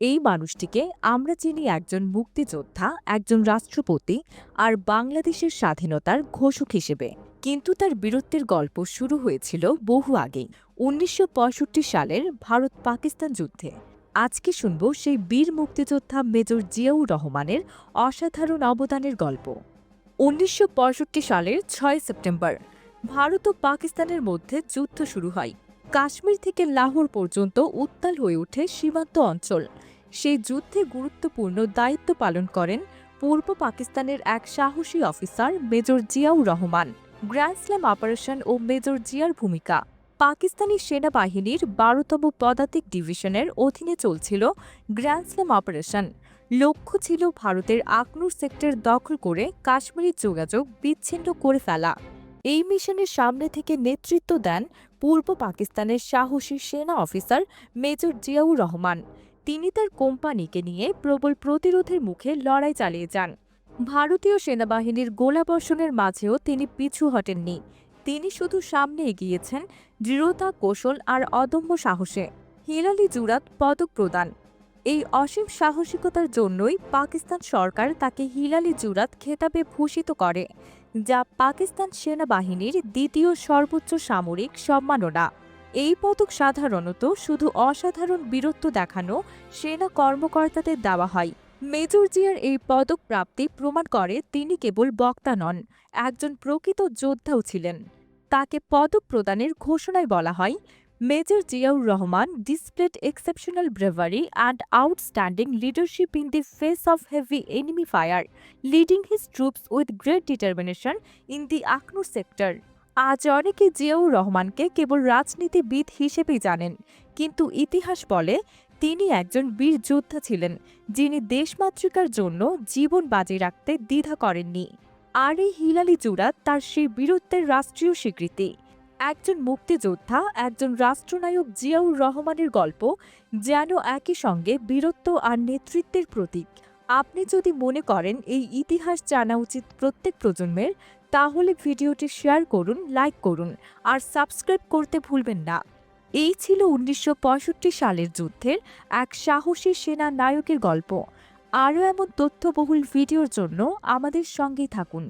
এই মানুষটিকে আমরা চিনি একজন মুক্তিযোদ্ধা, একজন রাষ্ট্রপতি আর বাংলাদেশের স্বাধীনতার ঘোষক হিসেবে। কিন্তু তার বীরত্বের গল্প শুরু হয়েছিল বহু আগেই, উনিশশো পঁয়ষট্টি সালের ভারত পাকিস্তান যুদ্ধে। আজকে শুনব সেই বীর মুক্তিযোদ্ধা মেজর জিয়াউর রহমানের অসাধারণ অবদানের গল্প। উনিশশো পঁয়ষট্টি সালের ছয় সেপ্টেম্বর, ভারত ও পাকিস্তানের মধ্যে যুদ্ধ শুরু হয়। কাশ্মীর থেকে লাহোর পর্যন্ত উত্তাল হয়ে ওঠে সীমান্ত অঞ্চল সেই যুদ্ধে গুরুত্বপূর্ণ দায়িত্ব পালন করেন পূর্ব পাকিস্তানের এক সাহসী officer major Ziaur Rahman. Grand slam operation ও মেজর জিয়ার ভূমিকা। পাকিস্তানি সেনাবাহিনীর বারোতম পদাতিক ডিভিশনের অধীনে চলছিল গ্র্যান্ড স্ল্যাম অপারেশন। লক্ষ্য ছিল ভারতের আকনুর সেক্টর দখল করে কাশ্মীরি যোগাযোগ বিচ্ছিন্ন করে ফেলা। এই মিশনের সামনে থেকে নেতৃত্ব দেন পূর্ব পাকিস্তানের সাহসী সেনা অফিসার মেজর জিয়াউর রহমান। তিনি তার কোম্পানিকে নিয়ে প্রবল প্রতিরোধের মুখে লড়াই চালিয়ে যান। ভারতীয় সেনাবাহিনীর গোলাবর্ষণের মাঝেও তিনি পিছু হটেননি। তিনি শুধু সামনে এগিয়েছেন, দৃঢ়তা, কৌশল আর অদম্য সাহসে। হিলালি জুরাত পদক প্রদান। এই অসীম সাহসিকতার জন্যই পাকিস্তান সরকার তাকে হিলালি জুরাত খেতাবে ভূষিত করে, যা পাকিস্তান সেনাবাহিনীর দ্বিতীয় সর্বোচ্চ সামরিক সম্মাননা। এই পদক সাধারণত শুধু অসাধারণ বীরত্ব দেখানো সেনা কর্মকর্তাদের দেওয়া হয়। মেজর জিয়ার এই পদক প্রাপ্তি প্রমাণ করে তিনি কেবল বক্তা নন, একজন প্রকৃত যোদ্ধাও ছিলেন। তাকে পদক প্রদানের ঘোষণায় বলা হয়, major Ziaur Rahman displayed exceptional bravery and outstanding leadership in the face of heavy enemy fire, leading his troops with great determination in the Akhnoor sector. আজ অনেকে জিয়াউর রহমানকে কেবল রাজনীতিবিদ হিসেবেই জানেন। কিন্তু ইতিহাস বলে তিনি একজন বীর যোদ্ধা ছিলেন, যিনি দেশমাতৃকার জন্য জীবন বাজি রাখতে দ্বিধা করেননি। আর এই হিলালি জুরাত তার সেই বীরত্বের রাষ্ট্রীয় স্বীকৃতি। একজন মুক্তিযোদ্ধা, একজন রাষ্ট্রনায়ক জিয়াউর রহমানের গল্প যেন একই সঙ্গে বীরত্ব আর নেতৃত্বের প্রতীক। আপনি যদি মনে করেন এই ইতিহাস জানা উচিত প্রত্যেক প্রজন্মের, তাহলে ভিডিওটি শেয়ার করুন, লাইক করুন, আর সাবস্ক্রাইব করতে ভুলবেন না। এই ছিল উনিশশো পঁয়ষট্টি সালের যুদ্ধের এক সাহসী সেনা নায়কের গল্প। আরও এমন তথ্যবহুল ভিডিওর জন্য আমাদের সঙ্গেই থাকুন।